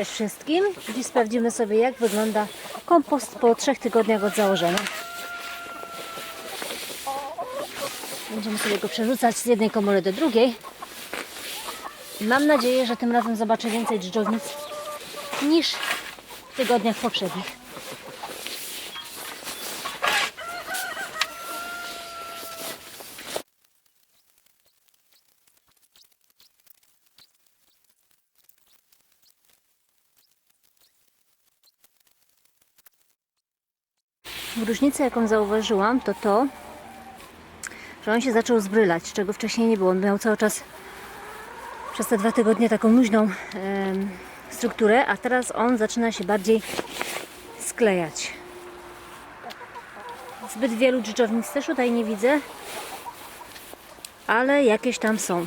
Cześć wszystkim. Dziś sprawdzimy sobie jak wygląda kompost po trzech tygodniach od założenia. Będziemy sobie go przerzucać z jednej komory do drugiej. Mam nadzieję, że tym razem zobaczę więcej dżdżownic niż w tygodniach poprzednich. Różnica, jaką zauważyłam, to to, że on się zaczął zbrylać, czego wcześniej nie było. On miał cały czas przez te dwa tygodnie taką luźną strukturę, a teraz on zaczyna się bardziej sklejać. Zbyt wielu dżdżownic też tutaj nie widzę, ale jakieś tam są.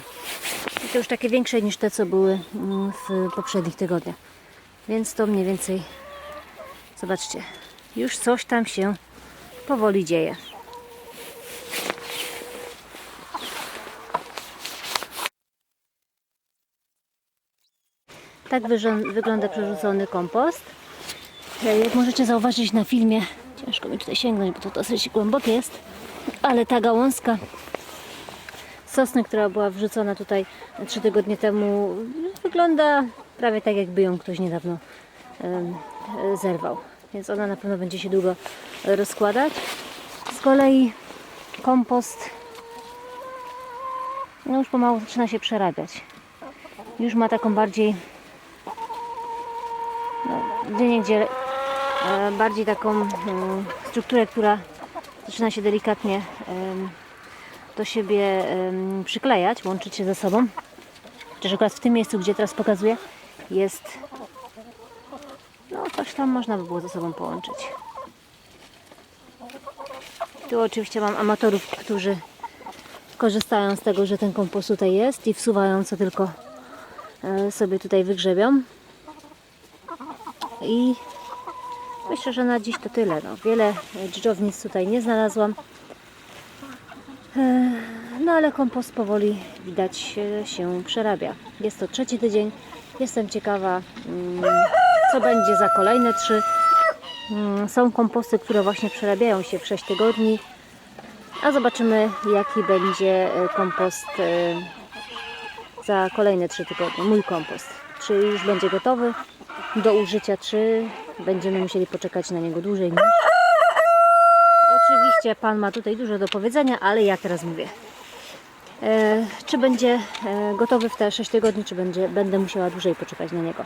I to już takie większe niż te, co były mm, w poprzednich tygodniach. Więc to mniej więcej, zobaczcie, już coś tam się powoli dzieje. Tak wygląda przerzucony kompost. Jak możecie zauważyć na filmie, ciężko mi tutaj sięgnąć, bo to dosyć głębokie jest, ale ta gałązka sosny, która była wrzucona tutaj trzy tygodnie temu, wygląda prawie tak, jakby ją ktoś niedawno zerwał. Więc ona na pewno będzie się długo rozkładać. Z kolei kompost no już pomału zaczyna się przerabiać. Już ma taką bardziej no, gdzie niegdzie e, bardziej taką mm, strukturę, która zaczyna się delikatnie do siebie przyklejać, łączyć się ze sobą. Chociaż akurat w tym miejscu, gdzie teraz pokazuję, jest coś tam można by było ze sobą połączyć. Tu oczywiście mam amatorów, którzy korzystają z tego, że ten kompost tutaj jest i wsuwają co tylko e, sobie tutaj wygrzebią. I myślę, że na dziś to tyle. No, wiele dżdżownic tutaj nie znalazłam. E, No ale kompost powoli widać e, się przerabia. Jest to trzeci tydzień. Jestem ciekawa, mm, co będzie za kolejne trzy. Mm, Są komposty, które właśnie przerabiają się w 6 tygodni. A zobaczymy, jaki będzie e, kompost e, za kolejne 3 tygodnie. Mój kompost. Czy już będzie gotowy do użycia, czy będziemy musieli poczekać na niego dłużej niż. Oczywiście Pan ma tutaj dużo do powiedzenia, ale ja teraz mówię. E, czy będzie gotowy w te 6 tygodni, czy będzie, będę musiała dłużej poczekać na niego.